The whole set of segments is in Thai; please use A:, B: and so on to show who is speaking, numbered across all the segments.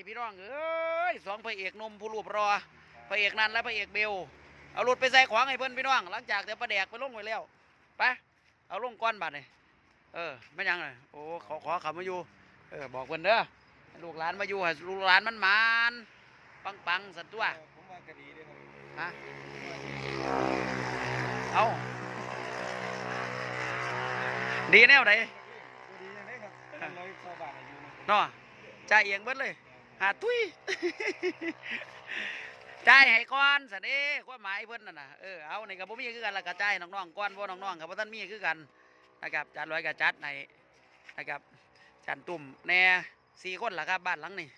A: นี่พี่น้องเอ้ยสองพระเอกหนมผู้รูปรอพระเอกนันและพระเอกเบลเอารถไปใส่ขวางให้เพื่อนพี่น้องหลังจากเดี๋ยวประแดกไปลงไว้แล้วไปเอาลงก้อนบัตรนี่เออไม่ยังเลยโอ้ขอขอเขามาอยู่เออบอกเพื่อนเด้อให้ลูกหลานมาอยู่ให้ลูกหลานมันมานปังปังๆสันตัว
B: ผมว่ากะดีเด้ครับ
A: ฮะเอาดีแนวไหน
B: กะดียังไงครับร้อยชาวบ้านอายุนะ
A: เนาะจ่ายเองเบิดเลย หาตุ้ยจ่ายให้ก่อนสันเด้ความหมายเพิ่นน่ะนะเออเอาในกับบ่มีคือกันและกระจายน้องๆก่อนบ่น้องๆกับบ่ทันมีคือกันนะครับจานร้อยกับจัดในนะครับจันตุ่มแน่สี่คนล่ะครับบ้านหลังนี้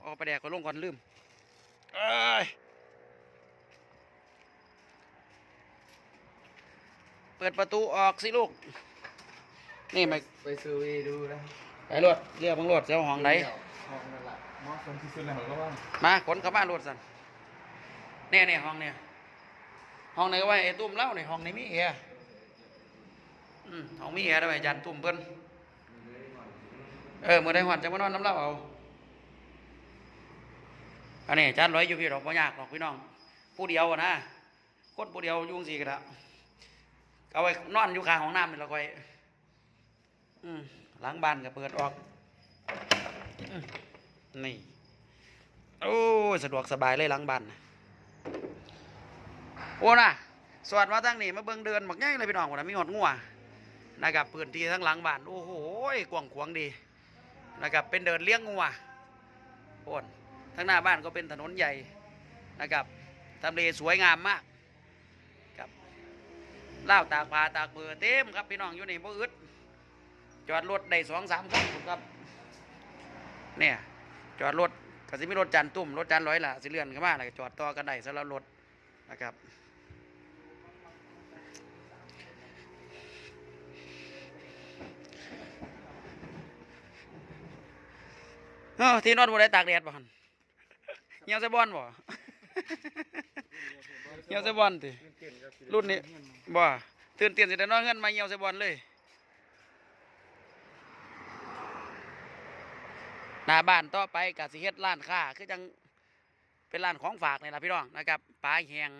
A: เอาไปแดกก็ลงก่อนลืมเอ้ยเปิดประตูออกสิลูก นี่ไม่
B: ไปเซอร์เวย์ดูนะ
A: ไปรวดเรียกบังรวดเจ้าห้องไหน
B: ห้องนั่นแหละ เหมาะสมที่สุดแล้วก็ว่า
A: มาขนเข้ามารวดสันเนี่ยเนี่ยห้องเนี่ยห้องไหนก็ว่าไอ้ตุ้มเล่าในห้องนี้มีแอร์อืมห้องมีแอร์ได้ไหมจันตุ้มเพิ่นเออเมื่อได้หวันจะมานอนน้ำเล่าเอาอันนี้จานร้อยอยู่พี่ดอกบ่ยากหรอกพี่น้อง ผู้เดียวอะนะคนผู้เดียวยุ่งสี่กระเอาไว้นอนอยู่ข้างห้องน้ำนี่ละค่อยอืมหลังบ้านก็เปิดออกอ นี่ โอ้ยสะดวกสบายเลยหลังบ้านโอ้น่ะสวัสดีมาทั้งนี้มาเบิ่งเดินบักใหญ่เลยพี่น้องคนนะมีหอดงัวนะครับพื้นที่ทั้งหลังบ้านโอ้โหกว้างขวางดีนะครับเป็นเดินเลี้ยงงัวโอนทั้งหน้าบ้านก็เป็นถนนใหญ่นะครับทำเลสวยงามมากครับเล่าตากผ้าตากเบือเต็มครับพี่น้องอยู่นี่บ่อึดจอดรถได้สองสามคันครับเนี่ย จอดรถก็สิมีรถจานตุ่มรถจานร้อยล่ะสิเลื่อนเข้ามาแล้วก็จอดต่อกันได้สำหรับรถนะครับเอ้าที่นอนบ่ได้ตากแดดบ่หั่นเหี่ยวใส่บอนบ่เหี่ยวใส่บอนติรุ่นนี้บ่ตื่นเต้นสิได้นอนเงินมาเหี่ยวใส่บอนเลย หน้าบ้านต่อไปกสิเฮ็ดร้านค้าคือจังเป็นร้านของฝากนี่ล่ะพี่น้องนะครับปลาแหง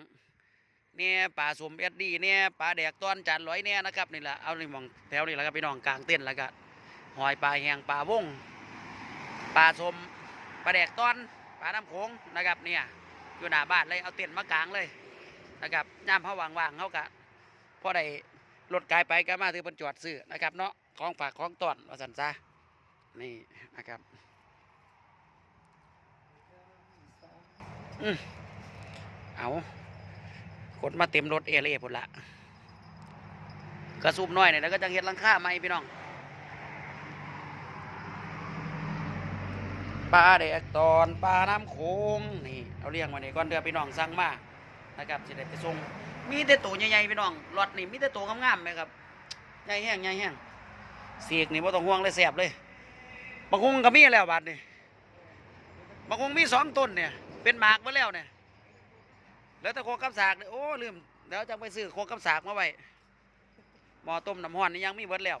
A: เนี่ยปลาสมเอ็ดดีเนี่ยปลาแดกต้อนจานร้อยเนี่ยนะครับนี่แหละเอาในหมองแถวนี่แหละครับพี่น้องกลางเต้นแล้วก็หอยปลาแหงปลาวงปลาสมปลาแดกต้อนปลาน้ำโขงนะครับเนี่ยอยู่หน้าบ้านเลยเอาเต็นมากลางเลยนะครับย่ามเขาวางๆเขากะพอได้รถกายไปก็มาถือเป็นจอดซื้อนะครับเนาะของฝากของต้อนวาสันซะนี่นะครับ อืม เอากดมาเต็มรถเอเล่พุ่นละกระซุบน้อยเนี่ยแล้วก็จังเฮ็ดลังค่าใหมพี่น้องปลาแดกตอนปลาน้ำโขงนี่เอาเลี้ยงมาเนี่ยก่อนเดือพี่น้องสั่งมานะครับสิได้ไปส่งมีแต่ตัวใหญ่ๆพี่น้องรถนี่มีแต่ตัวงามๆไหมครับใหญ่แห้งใหญ่แห้งเสียกนี่บ่ต้องห่วงเลยแสบเลยบางคงก็มีแล้วบาดนี่บางคงมีสองต้นเนี่ย เป็นหมากมาแล้วเนี่ยแล้วแต่โคกกับสากเนี่ยโอ้ลืมเดี๋ยวจะไปซื้อโคกกับสากมาไว้หม้อต้มน้ำห้อนนี่ยังมีเบิดแล้ว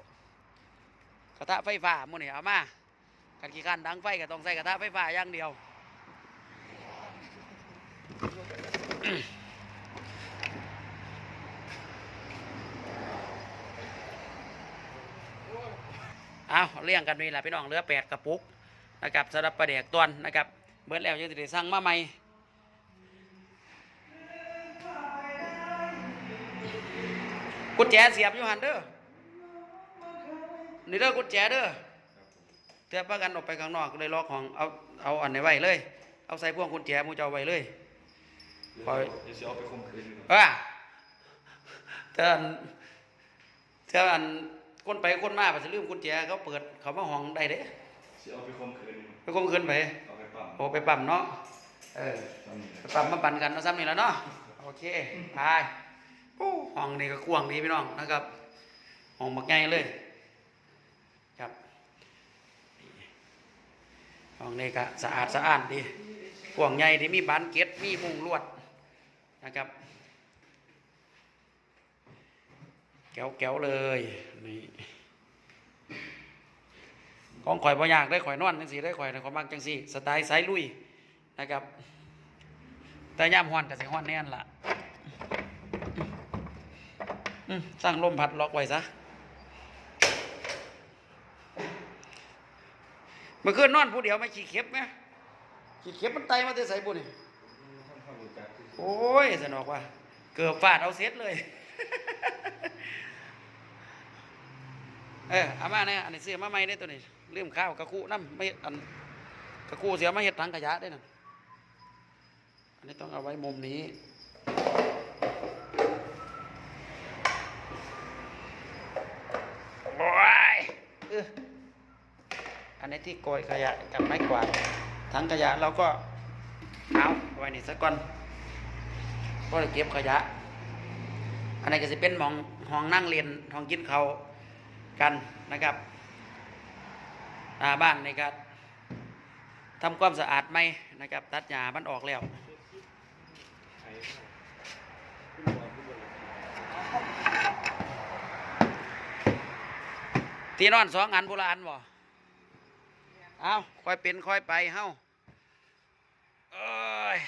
A: กระทะไฟฟ้ามื้นี่เอามากันกี่คันดังไฟก็ต้องใส่กระทะไฟฟ้าอย่างเดียวเอาเลี้ยงกันนี่แหละพี่น้องเหลือแปดกระปุกนะครับสำหรับปลาแดกตวนนะครับ เบิดแล้วยังจะได้สั่งมาใหม่กุญแจเสียบอยู่หันเด้อนี่เด้อกุญแจเด้อเทียบประกันออกไปข้างนอกเลยล็อกของเอาเอาอันไหนไว้เลย เอาใส่พวงกุญแจมูเจ้าไว้เลยคอย
B: เดี๋ยวจะเอาไปข่มขืนอยู่
A: เออเถ้าอันถ้าอันคนไปคนมาไปจะลืมกุญแจเขาเปิดเขามาห้องได้เด้
B: จะเอาไปข่มขืนอยู่
A: ไปคมคืนไป
B: เอาไปปั๊ม
A: โอ้ไปปั๊มเนาะเออไปปั๊มมาปั่นกันเนาะซ้ำนี่แล้วเนาะโอเคไปโอ้ห้องนี้ก็กว้างดีพี่น้องนะครับห้องบักใหญ่เลย ครับห้องนี้ก็สะอาดสะอาดดีกว้างใหญ่ที่มีบานเกล็ดมีมุงลวดนะครับแก้วแก้วๆเลยนี่ ของข่อยบ่อยากได้ข่อยนอนจังซี่ได้ข่อยนะข่อยมักจังซี่สไตล์สายลุยนะครับ แต่ย่ามฮ้อนก็สิฮ้อนแน่นล่ะสร้างลมพัดล็อกไว้ซะเมื่อคืนนอนผู้เดียวไม่ขี้เข็บไหมขี้เข็บมันไตมาแต่ใส่บุนี่โอ้ยสนอกว่า เกือบฟาดเอาเซตเลย เออเอามาเนี่ยอันนี้เสียมาใหม่ได้ตัวนี้ เรื่องข้าวกระคูน้ำไม่อันกระคูเสียมาเห็ดถังขยะได้นั่นอันนี้ต้องเอาไว้มุมนี้ โอ้ยอันนี้ที่โกยขยะกับไม้กวาดถังขยะเราก็เอาไว้นี่สักก่อนก็จะเก็บขยะ อันนี้ก็จะเป็นหมองห้องนั่งเรียนห้องกินเขาวกันนะครับ บ้านนี่ก็ทำความสะอาดไหมนะครับ ตัดหญ้ามันออกแล้วที่นอนสองอันโบราณบ่เอาค่อยเป็นค่อยไปเฮ้าเอ้ย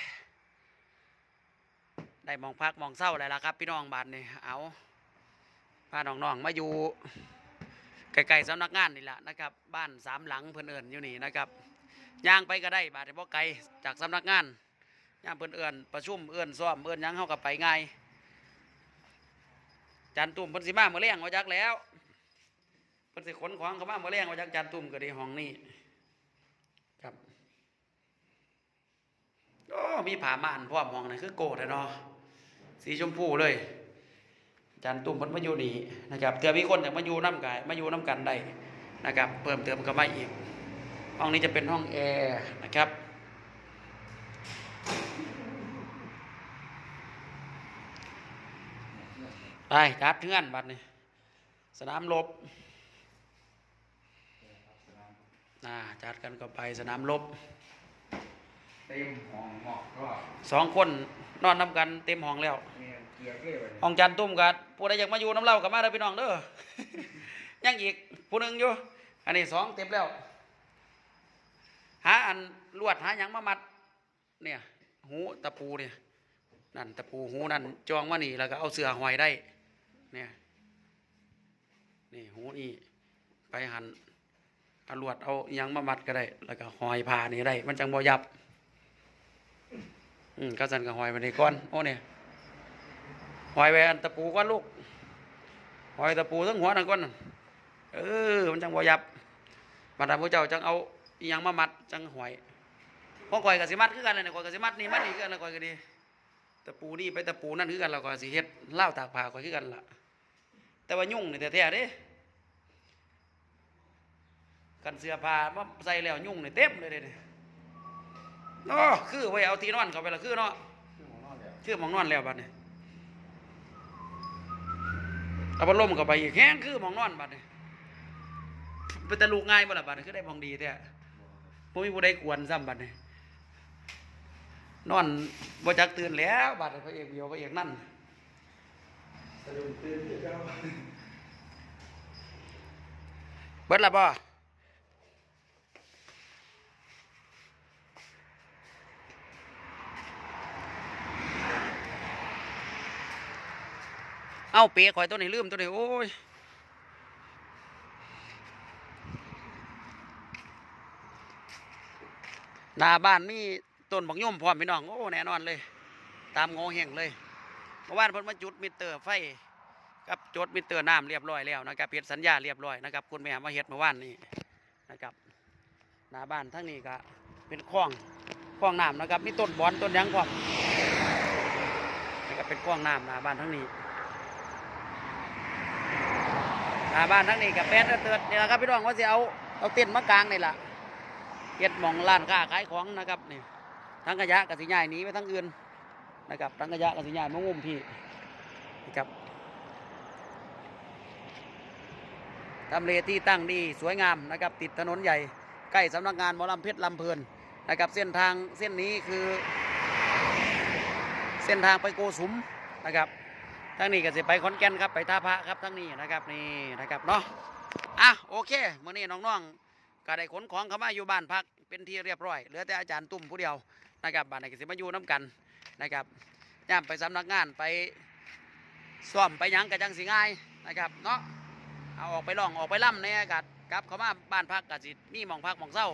A: ได้มองพักมองเศร้าแล้วล่ะครับ พี่น้องบาทนี่เอาพาน้องๆมาอยู่ ใกล้ๆสำนักงานนี่แหละนะครับ บ้านสามหลังเพื่อนเอิญอยู่นี่นะครับย่างไปก็ได้บาทบ่ไกลจากสำนักงานย่างเพื่อนเอิญประชุมเอิญซ้อมเอิญยังเข้ากับไปง่ายจันตุ่มเพิ่นสิมาเมื่อเลี้ยงว่าจักแล้วเพิ่นสิขนของเข้ามาเมื่อเลี้ยงว่าจักจันตุ่มก็ดีห้องนี้ครับโอ้มีผ้าม่านพร้อมห้องนี่คือโกดอะเนาะสีชมพูเลย จารย์ตุ่มเพันมาอยู่นี่นะครับเถื่อมีคนอยากมาอยู่น้ำกายมาอยู่น้ำกันได้นะครับ เพิ่มเติมก็มาอีก ห้องนี้จะเป็นห้องแอร์นะครับไปจัดเทือนบัดนี้สนามรบน่าจัดกันก็ไปสนามรบ
B: เต็มห้องหมอกก็
A: สองคนนอนน้ำกันเต็มห้องแล้ว ห้องจันตุ้มกันผู้ใดอยากมาอยู่น้ำเล่ากับมาเด้อพี่น้องเด้อยังอีกผู้หนึ่งอยู่ อันนี้สองเต็มแล้ว หาอันลวดหาหยังมามัด เนี่ย หูตะปูเนี่ยนั่นตะปูหูนั่นจองมานี่แล้วก็เอาเสือหอยได้ เนี่ยนี่หูนี่ไปหันเอาลวดเอาอยังมามัดก็ได้ แล้วก็หอยผ่านี่ได้ มันจังบ่ยับ อืมก็สันกับหอยมาในก้อนโอ้เนี่ย หอยแวนตะปูก้อนลูกหอยตะปูทั้งหัวทั้งก้อนเออมันจังบ่ยับมาดามผู้เจ้าจังเอาอีหยังมามัดจังหอยของข่อยกับสิมัดคือกันเลยนะข่อยกับสิมัดนี่มัดนี่คือกันละข่อยก็ดีตะปูนี่ไปตะปูนั่นคือกันละข่อยสิเฮ็ดเล่าวตากผ้าข่อยคือกันล่ะ แต่ว่ายุ่งนี่แท้ๆเด้กันเสื้อผ้ามาใส่แล้วยุ่งนี่เต็มเลยเด้นี่เนาะคือไว้เอาที่นอนเข้าไปละคือเนาะ
B: คือมอนนอน
A: คือมองนอนแล้วบัดนี้ เอาพัดลมเข้าไปอีกแห้งคือหมองนอนบัดนี้เป็นตะลูกง่ายบ่ล่ะบัดนี้คือได้หมองดีแท้บ่มีผู้ใดกวนซ้ำบัดนี้นอนบ่จักตื่นแล้วบัดนี้พระเอกเบียวพระเอกนั่น
B: สะดุ้งตื่นที่เจ้า
A: เบิดละบ่ เอาเปียข่อยตัวนี้ลืมตัวนี้โอ้ยหน้าบ้านมีต้นบักย่อมพร้อมพี่น้องโอ้แน่นอนเลย ตามงอแห่งเลยเมื่อวานเพิ่นมาจุดมิเตอร์ไฟกับจดมิเตอร์น้ำเรียบร้อยแล้วนะครับเฮ็ดสัญญาเรียบร้อยนะครับคุณแม่มาเฮ็ดเมื่อวานนี้นะครับหน้าบ้านทั้งนี้ก็เป็นคลองคลองน้ำนะครับมีต้นบอนต้นยังพร้อมนะครับเป็นคลองน้ำหน้าบ้านทั้งนี้ หาบ้านทั้งนี้กับแป้นเตือนนี่แหละครับพี่น้องว่าสิเอาเอาเต็นท์มากลางนี่แหละเฮ็ดหมองร้านค้าขายของนะครับนี่ทั้งขยะกับสิย้ายหนีไปทั้งอื่นนะครับทั้งขยะกับสิย้ายมางุ่มพี่นะครับทำเลที่ตั้งดีสวยงามนะครับ ติดถนนใหญ่ใกล้สำนักงานหมอลำเพชรลำเพลินนะครับ เส้นทางเส้นนี้คือ เส้นทางไปโกสุมนะครับ ทั้งนี้ก็สิไปขอนแก่นครับไปท่าพระครับทั้งนี้นะครับนี่นะครับเนาะอะโอเคมื่อนี้น้องๆก็ได้ขนของเข้ามาอยู่บ้านพักเป็นที่เรียบร้อยเหลือแต่อาจารย์ตุ่มผู้เดียวนะครับบ้านไหนก็สิมาอยู่น้กันนะครับย่ามไปสำนักงานไปซ่อมไปยังก็จังสิง่ายนะครับเนาะเอาออกไปล่องออกไปล่ำในอากาศกลับเข้ามาบ้านพักก็สิมีหมองพักหมองเศร้า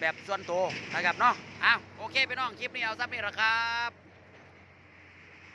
A: แบบส่วนตัวนะครับเนาะอ้าวโอเคพี่น้องคลิปนี้เอาซับนี่ละครับ